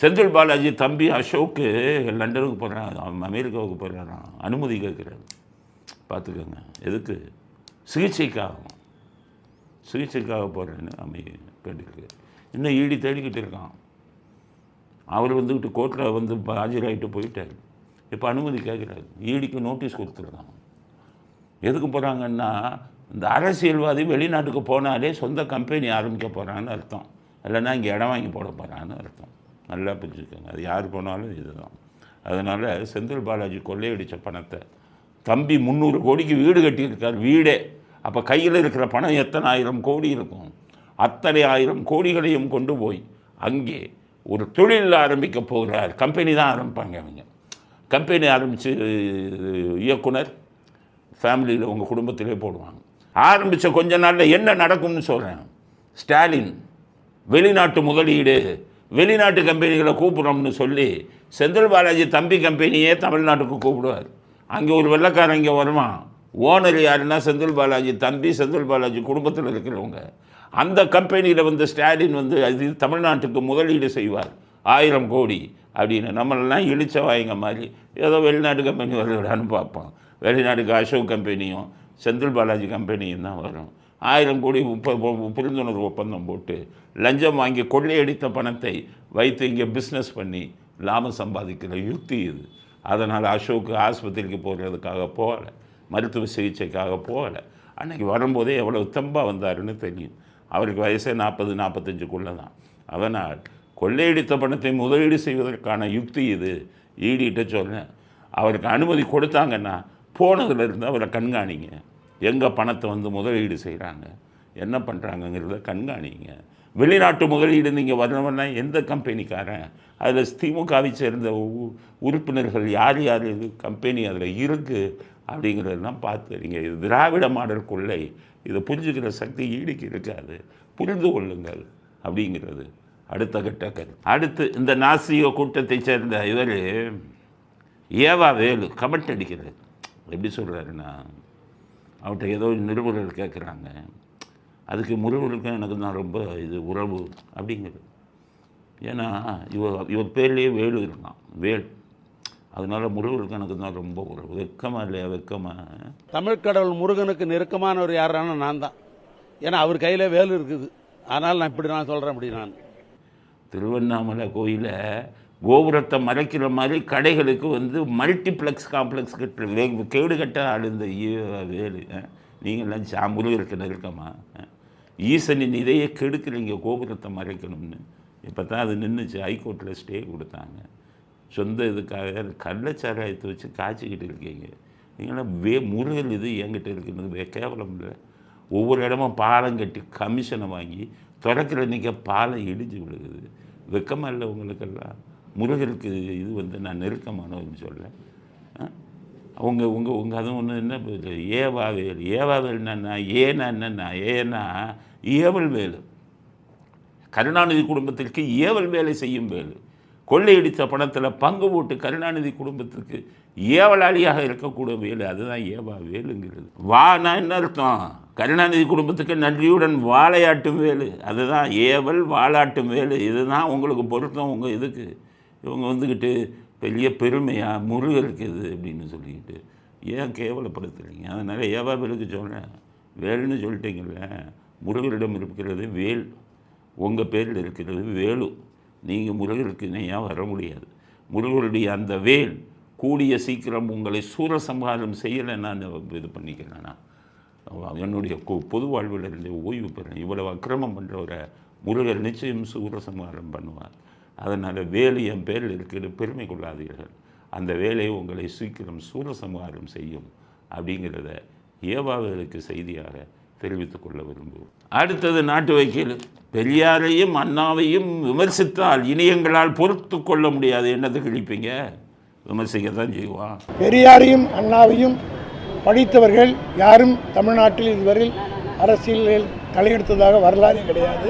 செந்தில் பாலாஜி தம்பி அசோக்கு லண்டனுக்கு போகிறான் அவன் அமெரிக்காவுக்கு போகிறான் அனுமதி கேட்குறாரு. பார்த்துக்கோங்க. எதுக்கு? சிகிச்சைக்காக சிகிச்சைக்காக போகிறேன்னு அமை கேட்டுக்கிறார் இன்னும் ஈடி தேடிக்கிட்டு இருக்கான். அவர் வந்துக்கிட்டு கோர்ட்டில் வந்து இப்போ ஆஜராகிட்டு போயிட்டார். இப்போ அனுமதி கேட்குறாரு. ஈடிக்கு நோட்டீஸ் கொடுத்துருக்கான். எதுக்கு போகிறாங்கன்னா இந்த அரசியல்வாதி வெளிநாட்டுக்கு போனாலே சொந்த கம்பெனி ஆரம்பிக்க போகிறான்னு அர்த்தம். இல்லைன்னா இங்கே இடம் வாங்கி போட போகிறான்னு அர்த்தம். நல்லா புரிஞ்சுக்கோங்க. அது யார் போனாலும் இதுதான். அதனால் செந்தில் பாலாஜி கொள்ளையடித்த பணத்தை தம்பி முந்நூறு கோடிக்கு வீடு கட்டியிருக்கார் வீடே. அப்போ கையில் இருக்கிற பணம் எத்தனை ஆயிரம் கோடி இருக்கும்? அத்தனை ஆயிரம் கோடிகளையும் கொண்டு போய் அங்கே ஒரு தொழில் ஆரம்பிக்க போகிறார். கம்பெனி தான் ஆரம்பிப்பாங்க அவங்க. கம்பெனி ஆரம்பித்து இயக்குனர் ஃபேமிலியில் உங்கள் குடும்பத்திலே போடுவாங்க. ஆரம்பித்த கொஞ்ச நாளில் என்ன நடக்கும்னு சொல்கிறேன் ஸ்டாலின் வெளிநாட்டு முதலீடு வெளிநாட்டு கம்பெனிகளை கூப்பிட்றோம்னு சொல்லி செந்தில் பாலாஜி தம்பி கம்பெனியே தமிழ்நாட்டுக்கு கூப்பிடுவார். அங்கே ஒரு வெள்ளைக்காரன் இங்கே வருவான் ஓனர் யாருன்னா செந்தில் பாலாஜி தம்பி செந்தில் பாலாஜி குடும்பத்தில் இருக்கிறவங்க. அந்த கம்பெனியில் வந்து ஸ்டாலின் வந்து அது தமிழ்நாட்டுக்கு முதலீடு செய்வார். ஆயிரம் கோடி அப்படின்னு. நம்மளெல்லாம் இழிச்ச வாய்ங்க மாதிரி. ஏதோ வெளிநாட்டு கம்பெனி வருகிறான்னு பார்ப்போம். வெளிநாட்டுக்கு அசோக் கம்பெனியும் செந்தில் பாலாஜி கம்பெனியும் தான் வரும். ஆயிரம் கோடி புரிந்துணர்வு ஒப்பந்தம் போட்டு லஞ்சம் வாங்கி கொள்ளையடித்த பணத்தை வைத்து இங்கே பிஸ்னஸ் பண்ணி லாபம் சம்பாதிக்கிற யுக்தி இது. அதனால் அசோக்கு ஆஸ்பத்திரிக்கு போகிறதுக்காக போகலை. மருத்துவ சிகிச்சைக்காக போகலை. அன்னைக்கு வரும்போதே எவ்வளோ தெம்பாக வந்தாருன்னு தெரியும். அவருக்கு வயசே நாற்பது நாற்பத்தஞ்சுக்குள்ளே தான். அதனால் கொள்ளையடித்த பணத்தை முதலீடு செய்வதற்கான யுக்தி இது. ஈடிட்ட சொன்னேன். அவருக்கு அனுமதி கொடுத்தாங்கன்னா போனதுலேருந்து அவரை கண்காணிங்க. எங்கே பணத்தை வந்து முதலீடு செய்கிறாங்க என்ன பண்ணுறாங்கங்கிறத கண்காணிங்க. வெளிநாட்டு முதலீடு நீங்கள் வரணும்னா எந்த கம்பெனிக்காரன்? அதில் திமுகவை சேர்ந்த உ- உறுப்பினர்கள் யார் யார் இது கம்பெனி அதில் இருக்குது அப்படிங்கிறதெல்லாம் பார்த்து நீங்கள் இது திராவிட மாடல் கொள்ளை. இதை புரிஞ்சுக்கிற சக்தி ஈடுக்கு இருக்காது. புரிந்து கொள்ளுங்கள் அப்படிங்கிறது அடுத்த கட்ட கருத்து. அடுத்து இந்த நாசிக கூட்டத்தை சேர்ந்த இவர் ஏவா வேலு கமெண்ட் அடிக்கிறது எப்படி சொல்கிறாருன்னா அவர்கிட்ட ஏதோ நிருபர்கள் கேட்குறாங்க. அதுக்கு முருகனுக்கும் எனக்கு தான் ரொம்ப இது உறவு அப்படிங்கிறது ஏன்னா இவ இவர் பேர்லேயே வேலு இருக்கான் வேல். அதனால முருகனுக்கு எனக்கு தான் ரொம்ப உறவு. வெக்கமா இல்லையா வெக்கமா? தமிழ் கடவுள் முருகனுக்கு நெருக்கமானவர் யாரான நான் தான். ஏன்னா அவர் கையில் வேலு இருக்குது. அதனால் நான் இப்படி நான் சொல்கிறேன் அப்படி நான். திருவண்ணாமலை கோயில கோபுரத்தை மறைக்கிற மாதிரி கடைகளுக்கு வந்து மல்டிப்ளெக்ஸ் காம்ப்ளெக்ஸ் கட்டுற வே கேடு கட்ட ஆள் வேலு அஹ். நீங்கள்லாம் சா முருகருக்கு நெருக்கமா ஈசனின் இதையே கெடுக்கிறீங்க கோபுரத்தை மறைக்கணும்னு. இப்போ தான் அது நின்றுச்சு ஹைகோர்ட்டில் ஸ்டே கொடுத்தாங்க. சொந்த இதுக்காக கள்ளச்சாராயத்தை வச்சு காய்ச்சிக்கிட்டு இருக்கீங்க. நீங்களாம் வே முருகல் இது என்கிட்ட இருக்கிறது வே கேவலம் இல்லை. ஒவ்வொரு இடமும் பாலம் கட்டி கமிஷனை வாங்கி திறக்கிற நிற்க பாலம் இடிஞ்சு விழுகுது. வெக்கமாக இல்லை உங்களுக்கெல்லாம்? முருகருக்கு இது வந்து நான் நெருக்கமானவன்னு சொல்ல அவங்க உங்கள் உங்கள் அதுவும் ஒன்று என்ன ஏவாவேல் ஏவாவேல் ஏவா ஏன்னா என்னன்னா ஏன்னா ஏவல் வேலு. கருணாநிதி குடும்பத்திற்கு ஏவல் வேலை செய்யும் வேலு. கொள்ளையடித்த பணத்தில் பங்கு போட்டு கருணாநிதி குடும்பத்துக்கு ஏவலாளியாக இருக்கக்கூடிய வேலு. அதுதான் ஏவா வேலுங்கிறது. வானா என்ன அர்த்தம்? கருணாநிதி குடும்பத்துக்கு நன்றியுடன் வாழையாட்டும் வேலு. அதுதான் ஏவல் வாலாட்டும் வேலு. இதுதான் உங்களுக்கு பொருத்தம் உங்கள் இதுக்கு. இவங்க வந்துக்கிட்டு பெரிய பெருமையாக முருகருக்கு இது அப்படின்னு சொல்லிக்கிட்டு ஏன் கேவலப்படுத்துறீங்க? அதனால் ஏவா வேலுக்கு சொல்கிறேன் வேலுன்னு சொல்லிட்டீங்கல்ல முருகரிடம் இருக்கிறது வேல். உங்கள் பேரில் இருக்கிறது வேலு. நீங்கள் முருகருக்கு இணையாக வர முடியாது. முருகருடைய அந்த வேல் கூடிய சீக்கிரம் உங்களை சூரசம்ஹாரம் செய்யலை நான் இது பண்ணிக்கிறேன்? நான் என்னுடைய பொது வாழ்வில் இருந்து ஓய்வு பெறேன். இவ்வளவு அக்கிரமம் பண்ணுறவரை முருகர் நிச்சயம் சூரசம்ஹாரம் பண்ணுவார். அதனால் வேலு என் பேரில் இருக்கிறது பெருமை கொள்ளாதீர்கள். அந்த வேலை உங்களை சீக்கிரம் சூரசம்ஹாரம் செய்யும் அப்படிங்கிறத ஏவாவேலுக்கு செய்தியாக தெரிவித்துக் கொள்ள விரும்புவோம். அடுத்தது நாட்டு வக்கீல் பெரியாரையும் அண்ணாவையும் விமர்சித்தால் இணையங்களால் பொறுத்து கொள்ள முடியாது. என்னது கிழிப்பீங்க? விமர்சிக்கத்தான் செய்வான். பெரியாரையும் அண்ணாவையும் படித்தவர்கள் யாரும் தமிழ்நாட்டில் இதுவரை அரசியலில் தலையெடுத்ததாக வரலாறு கிடையாது.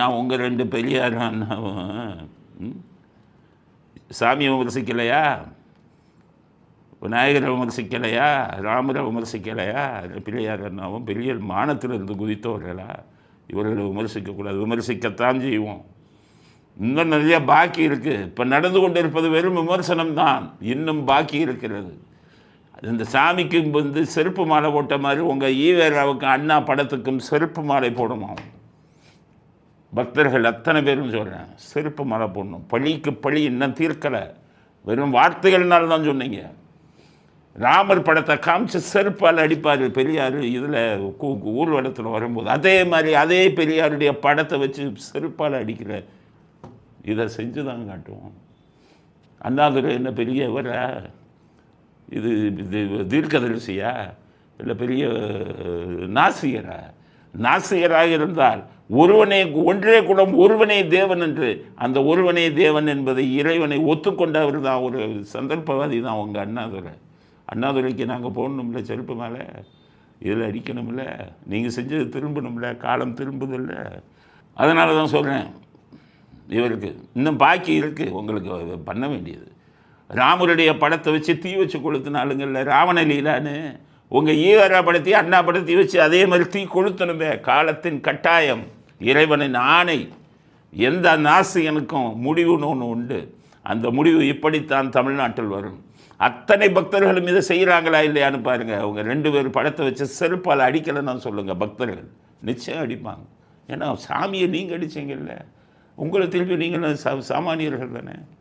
ஏன் உங்கள் ரெண்டு பெரியார் அண்ணாவும்? சாமியை விமர்சிக்கலையா? விநாயகரை விமர்சிக்கலையா? ராமரை விமர்சிக்கலையா? பிள்ளையார் அண்ணாவும் பெரிய மானத்தில் இருந்து குதித்தவர்களா? இவர்களை விமர்சிக்கக்கூடாது. விமர்சிக்கத்தான் செய்வோம். இன்னும் நிறைய பாக்கி இருக்குது இப்போ நடந்து கொண்டிருப்பது வெறும் விமர்சனம் தான் இன்னும் பாக்கி இருக்கிறது. இந்த சாமிக்கு வந்து செருப்பு மாலை போட்ட மாதிரி உங்கள் ஈவேராவுக்கு அண்ணா படத்துக்கும் செருப்பு மாலை போடணும் பக்தர்கள் அத்தனை பேரும் சொல்கிறேன் செருப்பு மழை போடணும். பழிக்கு பழி இன்னும் தீர்க்கலை. வெறும் வார்த்தைகள்னால தான் சொன்னீங்க. ராமர் படத்தை காமிச்சு செருப்பால் அடிப்பார் பெரியார். இதில் ஊர்வலத்தில் வரும்போது அதே மாதிரி அதே பெரியாருடைய படத்தை வச்சு செருப்பால் அடிக்கிற இதை செஞ்சு தான் காட்டுவோம். அண்ணாதுரை என்ன பெரிய வர இது இது தீர்க்கதரிசியா? இல்லை பெரிய நாசிகரா? நாசிகராக இருந்தால் ஒருவனே ஒன்றே குலம் ஒருவனே தேவன் என்று. அந்த ஒருவனே தேவன் என்பதை இறைவனை ஒத்துக்கொண்டவர் தான் ஒரு சந்தர்ப்பவாதி தான் உங்கள் அண்ணாதுரை. அண்ணாதுரைக்கு நாங்கள் போடணும்ல செருப்பு மேலே இதில் அடிக்கணும்ல நீங்கள் செஞ்சது திரும்பணும்ல காலம் திரும்புதில்ல. அதனால தான் சொல்கிறேன் இவருக்கு இன்னும் பாக்கி இருக்குது உங்களுக்கு பண்ண வேண்டியது. ராமருடைய படத்தை வச்சு தீ வச்சு கொளுத்தினாலுங்கள்ல ராவணலீலான்னு உங்கள் ஈவரா படத்தையும் அண்ணா படத்தையும் வச்சு அதே மாதிரி தீ கொளுத்தணுமே காலத்தின் கட்டாயம். இறைவனின் ஆணை எந்த நாசிகனுக்கும் முடிவுன்னு ஒன்று உண்டு. அந்த முடிவு இப்படித்தான் தமிழ்நாட்டில் வரும். அத்தனை பக்தர்களும் இதை செய்கிறாங்களா இல்லையான்னு பாருங்க. அவங்க ரெண்டு பேர் படத்தை வச்சு செருப்பால் அடிக்கலைன்னு சொல்லுங்கள் பக்தர்கள். நிச்சயம் அடிப்பாங்க. ஏன்னா சாமியை நீங்கள் அடித்தீங்கல்ல உங்களை திருப்பி நீங்கள் சாமானியர்கள் தானே.